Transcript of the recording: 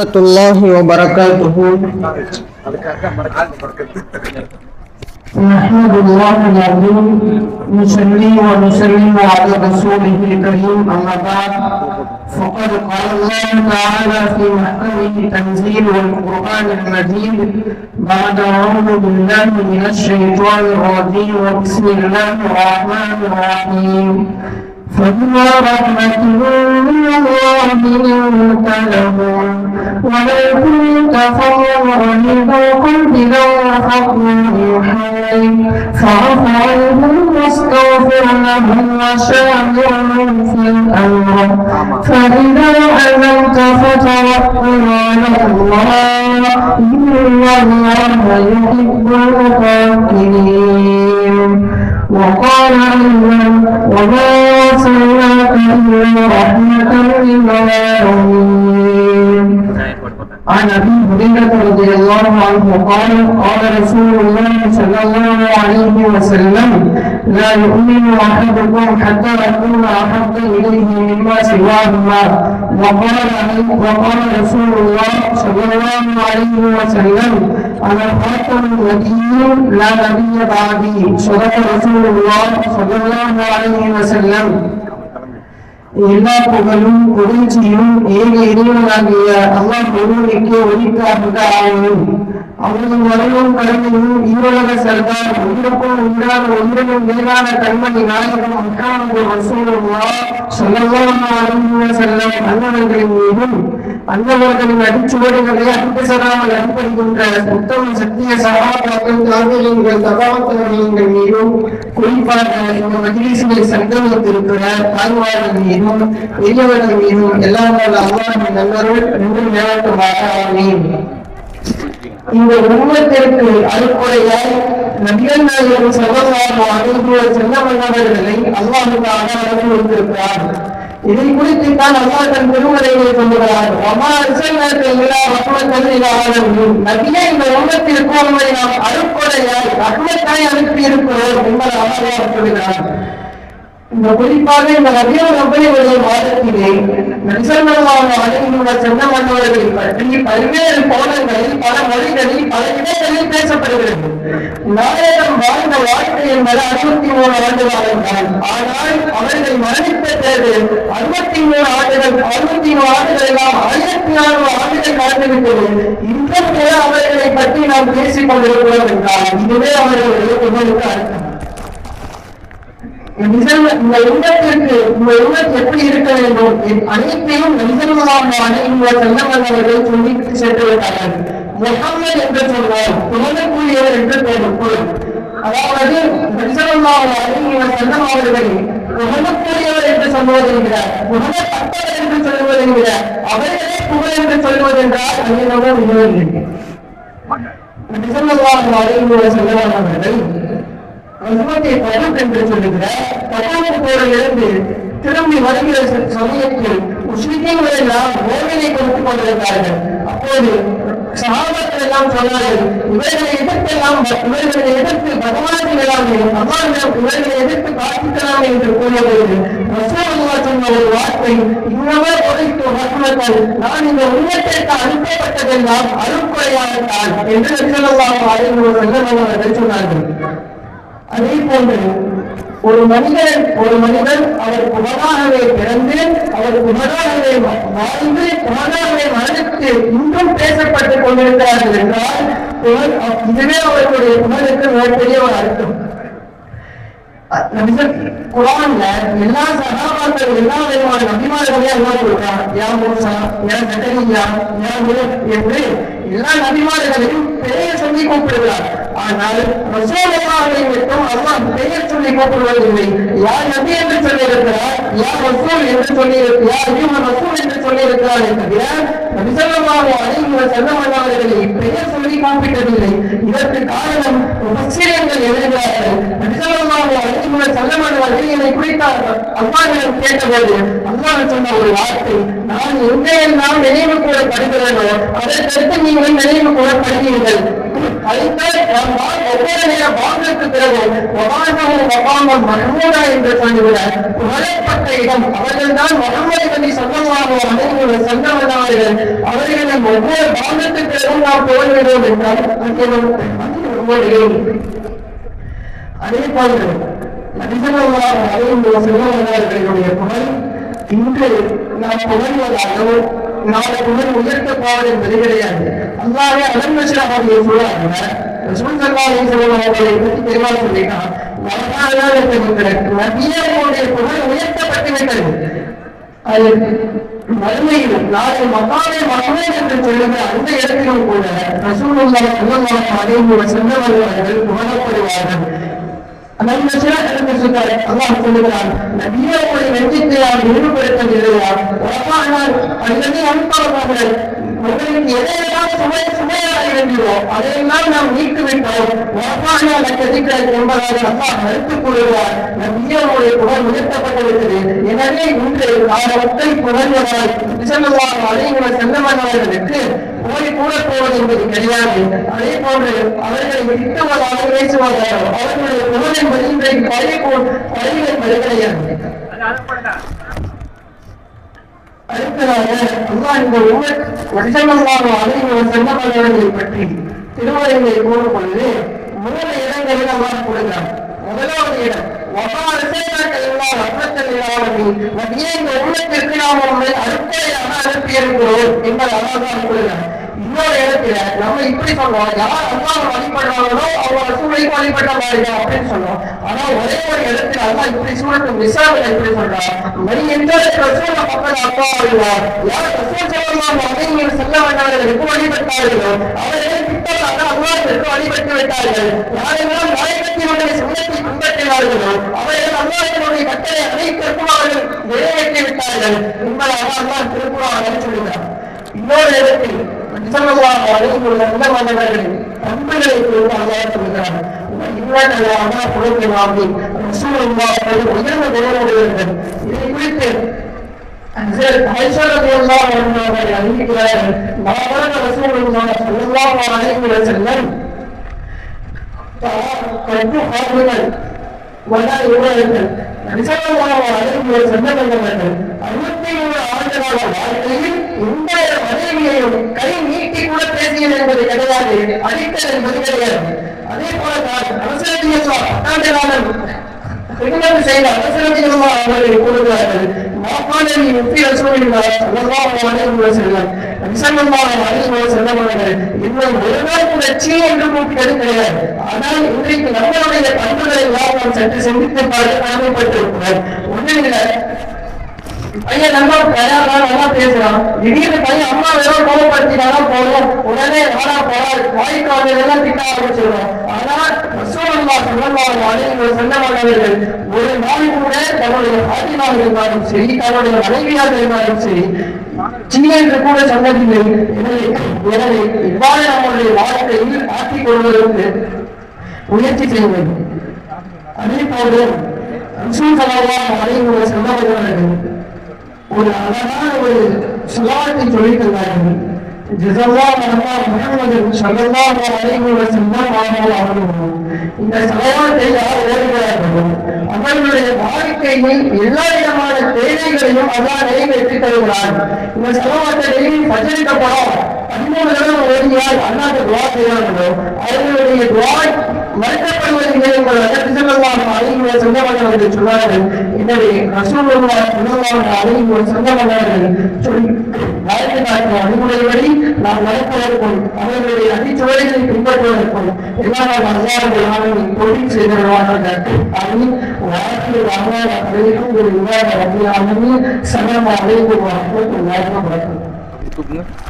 ورحمة الله وبركاته. نحمد الله العظيم نصلي ونسلم على رسوله الكريم أما بعد فقد قال الله تعالى في محكمه تنزيل والقرآن المجيد بعد أعوذ بالله من الشيطان الرجيم وبسم الله الرحمن الرحيم. فبما رحمة من الله لنت لهم ولو كنت فظا غليظ القلب لانفضوا من حولك فاعف عنهم واستغفر لهم وشاورهم في الامر فاذا عزمت فتوكل على الله ان الله يحب المتوكلين وقال أيضا وما أرسلناك إلا رحمة للعالمين عن ابي هريره رضي الله عنه قال قال رسول الله صلى الله عليه وسلم لا يؤمن احدكم حتى اكون احب اليه مما سواهما وقال وقال رسول الله صلى الله عليه وسلم انا خاتم النبيين لا نبي بعدي صدق رسول الله صلى الله عليه وسلم எல்லா புகழும் புகழ்ச்சியும் ஏக இறைவனாகிய அல்லாஹ் ஒருவனுக்கு ஒலிக்காக ஆகும் அவரது கடமையும் ஈரோலக சர்தார் உயிருக்கும் உண்டான உயிரினும் மேலான கண்மணி நாயகம் அக்கானது ரசூலுல்லா சொல்லலாம் அலைஹி செல்ல அன்னவர்களின் மீதும் அன்னவர்களின் அடிச்சுவடுகளை அன்பசராமல் அன்படுகின்ற புத்தம் சத்திய சகாபாக்கள் தாவியங்கள் தபாத்தவர்கள் மீதும் குறிப்பாக இந்த மகிழ்ச்சியை சங்கமித்திருக்கிற தாய்மார்கள் மீதும் பெரியவர்கள் மீதும் எல்லாம் வல்ல அல்லாஹ்வின் நண்பர்கள் என்றும் நிலவட்டுமாக ஆமீன். இந்த உண்மத்திற்கு அறுக்குறையாய் நபிகள் நாயகம் சல்லல்லாஹு அலைஹி வஸல்லம் அவர்களை அனுப்பி வைத்திருக்கிறார் இதை குறித்து தான் அல்லா தன் திருமலையை சொல்லுகிறார். வமா அர்சல்னாக்க இல்லா ரஹ்மத்தன் லில் இந்த உண்மத்திற்கு உண்மை நாம் அறுக்குறையாய் ரஹ்மத்தாய் அனுப்பி இருக்கிறோம் என்பதை அல்லாஹ் சொல்கிறார் இந்த குறிப்பாக இந்த ரபியல் ரப்பையுடைய மாதத்திலே நரிசனமான அழகினுடைய சென்ன மன்னவர்களை பற்றி பல்வேறு கோணங்களில் பல மொழிகளில் பல இடங்களில் பேசப்படுகிறது. நாயகம் வாழ்ந்த வாழ்க்கை என்பது அறுபத்தி மூணு ஆண்டு வாழ்ந்தான் ஆனால் அவர்கள் மரணித்த தேர்வு அறுபத்தி மூணு ஆண்டுகள் அறுபத்தி மூணு ஆண்டுகள் எல்லாம் ஆயிரத்தி நானூறு ஆண்டுகள் கடந்துவிட்டது. இன்றும் கூட அவர்களை பற்றி நாம் பேசிக் கொண்டிருக்கிறோம் என்றால் இதுவே அவர்களுடைய புகழுக்கு அர்த்தம். இந்த உள்ளத்திற்கு இந்த உள்ளத்து எப்படி இருக்க வேண்டும்? அனைத்தையும் நிஜமாக அனைவரும் செல்லவர்கள் சொல்லிவிட்டு சென்று விட்டார்கள். முகம்மது என்று சொல்வார் புகழக்கூடியவர் என்று பொருள் அதாவது நிஜமாக அனைவரும் செல்லவர்களை புகழக்கூடியவர் என்று சொல்வதென்கிறார். புகழப்பட்டவர் என்று சொல்வதென்கிறார். அவர்களே புகழ் என்று சொல்வதென்றால் அனைவரும் விடுவதில்லை நிஜமாக அனைவரும் செல்லவர்கள் அனுமதியை தரும் என்று சொல்லுகிற பட்டாசு போரிலிருந்து திரும்பி வருகிற சமயத்தில் முஸ்லிம்கள் எல்லாம் ஓவினை கொடுத்துக் கொண்டிருந்தார்கள். அப்போது சகாபத்தில் எல்லாம் சொன்னார்கள் இவர்களை எதிர்த்தெல்லாம் இவர்களை எதிர்த்து பகவானிடலாமே அம்மாவிடம் இவர்களை எதிர்த்து பிரார்த்திக்கலாம் என்று கூறியபோது ரசூலுல்லா சொன்ன ஒரு வார்த்தை இன்னமே உரைத்து ரஹ்மத்தல் நான் இந்த உண்மத்திற்கு அனுப்பப்பட்டதெல்லாம் அருட்கொலையாகத்தான் என்று நபிசல்லாஹு அலைஹி அவர்கள் சொன்னார்கள். அதே போன்று ஒரு மனிதன் ஒரு மனிதன் அவர் புகழாகவே பிறந்து அவர் புகழாகவே வாழ்ந்து புகழாகவே மரணித்து இன்றும் பேசப்பட்டுக் கொண்டிருக்கிறார்கள் என்றால் இதுவே அவர்களுடைய புகழுக்கு மிகப்பெரிய ஒரு அர்த்தம். குரான்ல எல்லா சகாபாக்கள் எல்லா விதமான நபிமார்களையும் அல்லா கொடுக்கிறான் யா மூசா யா நகரியா யா என்று எல்லா நபிமார்களையும் பெரிய சொல்லி கூப்பிடுகிறார் ஆனால் ரசூலுல்லாஹை மட்டும் அல்லாஹ் பெயர் சொல்லி கூப்பிடுவதில்லை. யார் நபி என்று சொல்லியிருக்கிறார் யார் ரசூல் என்று சொல்லியிருக்கிறார் யார் அய்யும ரசூல் என்று சொல்லியிருக்கிறார் தவிர நபிசல்லாஹு அலைஹி வஸல்லம் அவர்களை பெயர் சொல்லி கூப்பிட்டதில்லை இதற்கு காரணம் முஃபஸ்ஸிரீன்கள் எழுதுகிறார்கள். நபிசல்லாஹு அலைஹி வஸல்லம் அவர்கள் என்னை குறித்தார் அல்லாஹ்விடம் கேட்டபோது அல்லாஹ் சொன்ன ஒரு வார்த்தை நான் எங்கெல்லாம் நினைவு கூறப்படுகிறேனோ அதற்கடுத்து நீங்கள் நினைவு கூட அதைத்தான் நாம் என்று புகழப்பட்ட இடம். அவர்கள் தான் நபி சொல்லமாக அனைவரும் சொந்தவனார்கள் அவர்களின் ஒவ்வொரு பாகத்துக்கு பிறகும் நாம் போய்விடுவோம் என்றால் அங்கே அதே போன்று நபிசல்லாஹ் அலைஹி வஸல்லம் புகழ் இன்று நாம் புகழ்வதாகவோ நாளை புகழ் உயர்த்தப்பாடு என்பது கிடையாது. அல்லாவே அலன்மசிராக சொல்றாங்க ரசூல் ஸல்லல்லாஹு அலைஹி அவர்களை பற்றி தெளிவாக சொல்லிட்டான். வரலாறு இருக்கிறது நபியர்களுடைய புகழ் உயர்த்தப்பட்டு விட்டது. அது மறுமையில் நாளை மகாவே மகமே என்று சொல்லுகிற அந்த இடத்திலும் கூட ரசூலுல்லாஹ் ஸல்லல்லாஹு அலைஹி வஸல்லம் அவர்கள் புகழப்படுவார்கள். அல்லாஹ் சொல்லுகிறார் அல்லாஹ் சொல்லுகிறான் நபியே நெஞ்சத்தை யார் ஈடுபடுத்தவில்லையா? அல்லது அனுப்பாளர்கள் உங்களுக்கு எதையெல்லாம் சுமை சுமையாக இருந்ததோ அதையெல்லாம் நாம் நீக்கிவிட்டோம். உறவானால் அக்கதிக்கிறது என்பதாக அல்லாஹ் மறுத்துக் கொள்கிறார். நபியே புகழ் உயர்த்தப்பட்டு எனவே இன்று காலத்தை புகழ்வதால் விசல்லவாக அழைகிற செல்லமன்னவர்களுக்கு போய் கூட போவது என்பது கிடையாது. அதே போன்று அவர்களை திட்டுவதாக பேசுவதாக அவர்களுடைய புகழ் என்பது இன்றைக்கு பழைய போல் பழைய என்பது கிடையாது அடுத்ததாக இந்த உமர் வசனமாக அழைகிற செல்லமன்னவர்களை பற்றி திருமலைகளை கூறும் பொழுது மூணு இடங்களில் அல்லாஹ் கொடுக்கிறார். முதலாவது இடம் இந்த உள்ளத்திற்கு நாம் உங்களை அறுப்பையாக அனுப்பியிருக்கிறோம் என்பதை அல்லாஹ் கூறுகிறார் இன்னொரு இடத்துல நம்ம இப்படி சொல்றோம் யார் அல்லாஹ் வழிபடுறாங்களோ அவங்க ரசூலைக்கு வழிபட்ட மாதிரி அப்படின்னு சொல்றோம் ஆனா ஒரே ஒரு இடத்துல அல்லாஹ் இப்படி சூழத்து மிசாவில் இப்படி சொல்றான்? மணி எந்த ரசூல மக்கள் அப்பா வருவார் யார் ரசூல் சொல்லலாம் அப்படின்னு செல்ல வேண்டவர்களுக்கு வழிபட்டார்களோ அவர்கள் கிட்டத்தட்ட அல்லாஹிற்கு வழிபட்டு விட்டார்கள். யாரெல்லாம் நாயகத்தினுடைய சொந்தத்தை பின்பற்றினார்களோ அவர்கள் அல்லாஹினுடைய கட்டளை அனைத்திற்கும் அவர்கள் நிறைவேற்றி விட்டார்கள். என்பதாக அல்லாஹ் திருக்குறாங்க சொல்லுகிறார் இன்னொரு இடத்தில் நிசமமாக அழைத்துள்ள நல்ல மன்னர்கள் பண்புகளை குறித்து அல்லாஹ் சொல்கிறார் இவ்வளவு குழந்தை உயர்ந்த குணமுடையவர்கள் இதை குறித்து அறிவிக்கிறார்கள் மாபெரும் ரசூலுல்லாஹ் ஸல்லல்லாஹு அலைஹி வஸல்லம் ஆகுங்கள் வல்லா இவர்கள் நிசமமாக அழைத்து சென்றவர்கள் அறுபத்தி மூணு ஆண்டுகால வாழ்க்கையில் இந்த மனைவியையும் கை நீட்டி கூட பேசியது என்பது கிடையாது. அடித்தல் என்பது கிடையாது. அதே போல அரசியல் பத்தாண்டு காலம் திருமணம் செய்த அவசரத்திலுமா அவர்கள் கூறுகிறார்கள். மாப்பாளரி முப்பி ரசூலில்லார் சல்லல்லாஹு அலைஹி வஸல்லம் நபிசல்லாஹு அலைஹி வஸல்லம் அவர்கள் இன்னும் ஒரு கூட சீ என்று கூப்பிட்டது கிடையாது. ஆனால் இன்றைக்கு நம்மளுடைய பண்புகளை எல்லாம் நாம் சற்று சிந்தித்து பார்த்து கடமைப்பட்டிருக்கிறோம் ஒன்றும் இல்லை. பையன் நம்ம தயாரா நல்லா பேசுறான். திடீர்னு பையன் அம்மா ஏதோ கோபப்படுத்தினாலும் போதும். உடனே வாடா போறாரு வாய்க்கால் எல்லாம் திட்ட ஆரம்பிச்சிருவோம் ஆனால் ரசூலுல்லா ஸல்லல்லாஹு அலைஹி வஸல்லம் அவர்கள் ஒரு நாள் கூட தன்னுடைய பாத்திமாக இருந்தாலும் சரி தன்னுடைய மனைவியாக இருந்தாலும் சரி சின்ன என்று கூட சொன்னதில்லை எனவே எனவே இவ்வாறு நம்முடைய வாழ்க்கையில் ஆக்கிக் கொள்வதற்கு முயற்சி செய்ய வேண்டும் அதே போன்று ரசூல் ஸல்லல்லாஹு அலைஹி வஸல்லம் அவர்கள் ஒரு அழகான ஒரு சுலாத்தை சொல்லி தந்தார்கள் ஜஸல்லாஹு அல்லாஹ் முஹம்மது ஸல்லல்லாஹு அலைஹி வஸல்லம் அவர்கள். இந்த சமூகத்தை யார் ஓடுகிறார்களோ அவர்களுடைய வாழ்க்கையில் எல்லா விதமான தேவைகளையும் அல்லாஹ் நிறைவேற்றி தருகிறார் இந்த சமூகத்தை டெய்லி பஜரிக்கப்படும் பதிமூணு தடவை ஓடியால் அல்லாஹ் துவா செய்வார்களோ அவர்களுடைய துவா மறுக்கப்படுவதில்லை என்பதாக திசமெல்லாம் அழகிய சொந்தமன்னவர்கள் சொன்னார்கள். எனவே ரசூலுல்லாஹ் ஸல்லல்லாஹு சொல்லி வாழ்க்கை காட்டிய அணுகுமுறைப்படி நாம் நடப்பதற்கும் அவர்களுடைய அடிச்சுவடைகளை பின்பற்றுவதற்கும் எல்லா அல்லாஹுடைய ஆளுநர் தொழில் செய்தவர்களாக அமீன் வாழ்க்கை ராமாய அனைவரும் ஒரு விவாத ரபி ஆலமி சலாம் அலைக்கும் வரஹ்மத்துல்லாஹி வபரகாத்துஹு